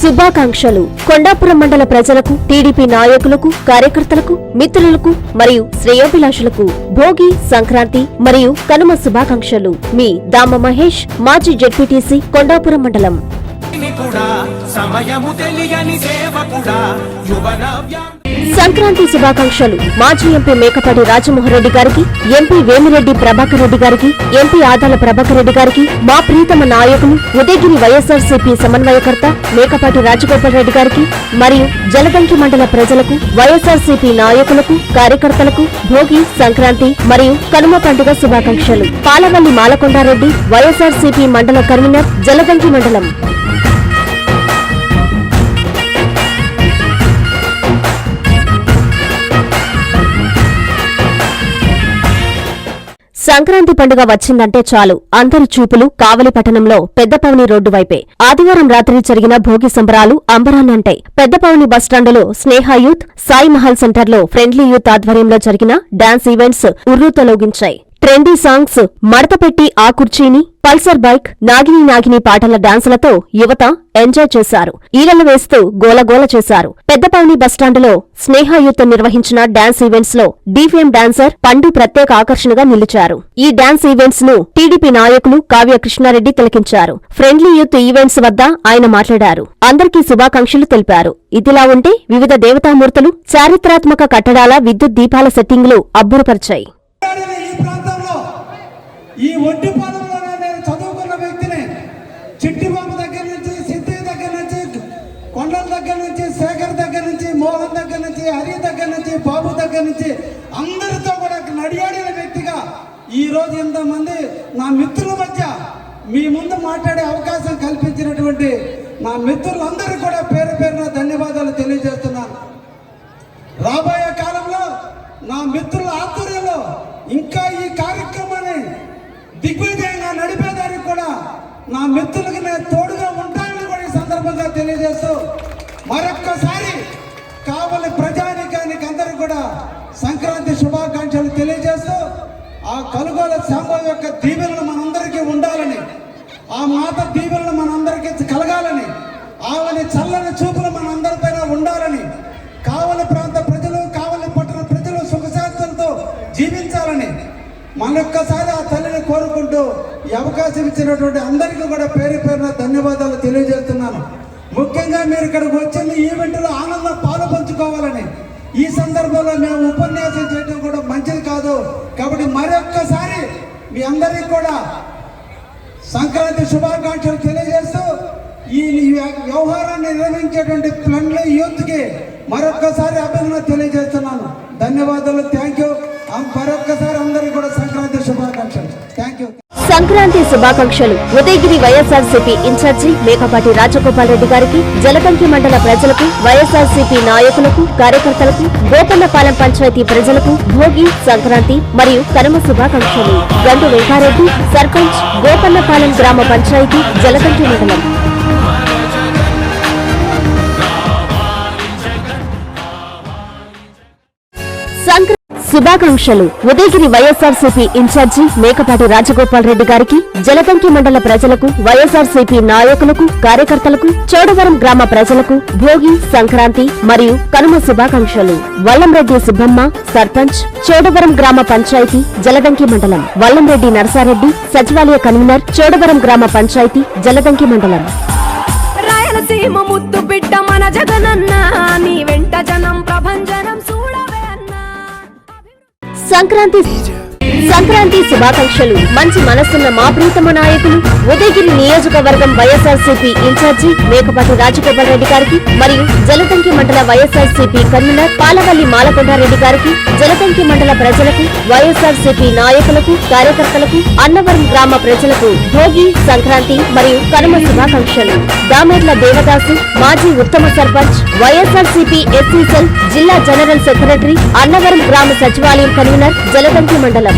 శుభాకాంక్షలు. కొండాపురం మండల ప్రజలకు టీడీపీ నాయకులకు కార్యకర్తలకు మిత్రులకు మరియు శ్రేయోభిలాషులకు భోగి సంక్రాంతి మరియు కనుమ శుభాకాంక్షలు. మీ దామ మహేష్ మాజీ జెడ్పీటీసీ కొండాపురం మండలం. సంక్రాంతి శుభాకాంక్షలు. మాజీ ఎంపీ మేకపాటి రాజమోహన్ రెడ్డి గారికి ఎంపీ వేమిరెడ్డి ప్రభాకర్ రెడ్డి గారికి ఎంపీ ఆదాల ప్రభాకర్ రెడ్డి గారికి మా ప్రీతమ నాయకులు ఉదయగిరి వైఎస్ఆర్సీపీ సమన్వయకర్త మేకపాటి రాజగోపాల్ రెడ్డి గారికి మరియు జలదంకి మండల ప్రజలకు వైఎస్ఆర్సీపీ నాయకులకు కార్యకర్తలకు భోగి సంక్రాంతి మరియు కనుమ పండుగ శుభాకాంక్షలు. పాలవల్లి మాలకొండారెడ్డి వైఎస్ఆర్సీపీ మండల కన్వీనర్ జలదంకి మండలం. సంక్రాంతి పండుగ వచ్చిందంటే చాలు. అందరి చూపులు కావలిపట్టణంలో పెద్దపవని రోడ్డు వైపే. ఆదివారం రాత్రి జరిగిన భోగి సంబరాలు అంబరాన్నంటాయి పెద్దపవని బస్టాండులో స్నేహ యూత్ సాయి మహల్ సెంటర్లో ఫ్రెండ్లీ యూత్ ఆధ్వర్యంలో జరిగిన డాన్స్ ఈవెంట్స్ ఉర్రూతలోగించాయి ట్రెండీ సాంగ్స్ మడతపెట్టి ఆ కుర్చీని పల్సర్ బైక్ నాగిని నాగిని పాటల డాన్సులతో యువత ఎంజాయ్ చేశారు. ఈలలు వేస్తూ గోలగోల చేశారు. పెద్దపల్లి బస్టాండులో స్నేహయుత్ నిర్వహించిన డాన్స్ ఈవెంట్స్లో డీఫీఎం డాన్సర్ పండు ప్రత్యేక ఆకర్షణగా నిలిచారు. ఈ డాన్స్ ఈవెంట్స్ను టీడీపీ నాయకులు కావ్య కృష్ణారెడ్డి తిలకించారు. ఫ్రెండ్లీ యూత్ ఈవెంట్స్ వద్ద ఆయన మాట్లాడారు. అందరికీ శుభాకాంక్షలు తెలిపారు. ఇదిలా ఉంటే వివిధ దేవతామూర్తులు చారిత్రాత్మక కట్టడాల విద్యుత్ దీపాల సెట్టింగులు అబ్బురపరిచాయి. ఈ ఒడ్డిపాలెంలోనే నేను చదువుకున్న వ్యక్తిని చిట్టిబాబు దగ్గర నుంచి సిద్ధయ్య దగ్గర నుంచి కొండల దగ్గర నుంచి శేఖర్ దగ్గర నుంచి మోహన్ దగ్గర నుంచి హరి దగ్గర నుంచి బాబు దగ్గర నుంచి అందరితో కూడా నడియాడిన వ్యక్తిగా ఈ రోజు ఇంతమంది నా మిత్రుల మధ్య మీ ముందు మాట్లాడే అవకాశం కల్పించినటువంటి నా మిత్రులందరూ కూడా పేరు పేరున ధన్యవాదాలు తెలియజేస్తున్నాను. రాబోయే కాలంలో నా మిత్రుల ఆధ్వర్యంలో ఇంకా కూడా నా మిత్రులకి నేను తోడుగా ఉంటానని కూడా ఈ సందర్భంగా తెలియజేస్తూ మరొక్కసారి కావలి ప్రజానికానికి అందరూ కూడా సంక్రాంతి శుభాకాంక్షలు తెలియజేస్తూ ఆ కలుగోల శాంబవ యొక్క దీవెనలు మనందరికీ ఉండాలని ఆ మాత దీవెనలు మనందరికీ కలగాలని ఆమెని చల్లని చూపులు మరొక్కసారి ఆ తల్లిని కోరుకుంటూ ఈ అవకాశం ఇచ్చినటువంటి అందరికీ కూడా పేరు పేరున ధన్యవాదాలు తెలియజేస్తున్నాను. ముఖ్యంగా మీరు ఇక్కడికి వచ్చిన ఈవెంట్లో ఆనందం పాలు పంచుకోవాలని ఈ సందర్భంలో మేము ఉపన్యాసం చేయడం కూడా మంచిది కాదు. కాబట్టి మరొక్కసారి మీ అందరికీ కూడా సంక్రాంతి శుభాకాంక్షలు తెలియజేస్తూ ఈ వ్యవహారాన్ని నిర్వహించేటువంటి ప్లండ్ల యూత్కి మరొక్కసారి అభినందన తెలియజేస్తున్నాను. ధన్యవాదాలు శుభాకాంక్షలు. ఉదయగిరి వైఎస్ఆర్సీపీ ఇన్ఛార్జి మేకపాటి రాజగోపాల్ రెడ్డి గారికి జలకంకి మండల ప్రజలకు వైఎస్ఆర్సీపీ నాయకులకు కార్యకర్తలకు గోపన్నపాలెం పంచాయతీ ప్రజలకు భోగి సంక్రాంతి మరియు కనుమ శుభాకాంక్షలు. గండు వెంకారెడ్డి సర్పంచ్ గోపన్నపాలెం గ్రామ పంచాయతీ జలకంకి మండలం. శుభాకాంక్షలు. ఉదయగిరి వైఎస్ఆర్సీపీ ఇన్ఛార్జి మేకపాటి రాజగోపాల్ రెడ్డి గారికి జలదంకి మండల ప్రజలకు వైఎస్ఆర్సీపీ నాయకులకు కార్యకర్తలకు చోడవరం గ్రామ ప్రజలకు భోగి సంక్రాంతి మరియు కనుమ శుభాకాంక్షలు. వల్లంరెడ్డి సుబ్బమ్మ సర్పంచ్ చోడవరం గ్రామ పంచాయతీ జలదంకి మండలం. వల్లంరెడ్డి నరసారెడ్డి సచివాలయ కన్వీనర్ చోడవరం గ్రామ పంచాయతీ జలదంకి మండలం. రాయలసీమ ముద్దు బిడ్డ మన జగనన్న నీ వెంట జనం ప్రభంజన. సంక్రాంతి సంక్రాంతి శుభాకాంక్షలు. మంచి మనస్సున్న మా ప్రీతమ నాయకులు ఉదయగిరి నియోజకవర్గం వైఎస్ఆర్సీపీ ఇన్ఛార్జి మేకపాటి రాజగోపాల్ రెడ్డి గారికి మరియు జలతంకి మండల వైఎస్ఆర్సీపీ కన్వీనర్ పాలవల్లి మాలకొండారెడ్డి గారికి జలతంకి మండల ప్రజలకు వైఎస్ఆర్సీపీ నాయకులకు కార్యకర్తలకు అన్నవరం గ్రామ ప్రజలకు భోగి సంక్రాంతి మరియు కనుమ శుభాకాంక్షలు. దామెర్ల దేవదాసు మాజీ ఉత్తమ సర్పంచ్ వైఎస్ఆర్సీపీ ఎస్సీ సెల్ జిల్లా జనరల్ సెక్రటరీ అన్నవరం గ్రామ సచివాలయం కన్వీనర్ జలదంకి మండలం.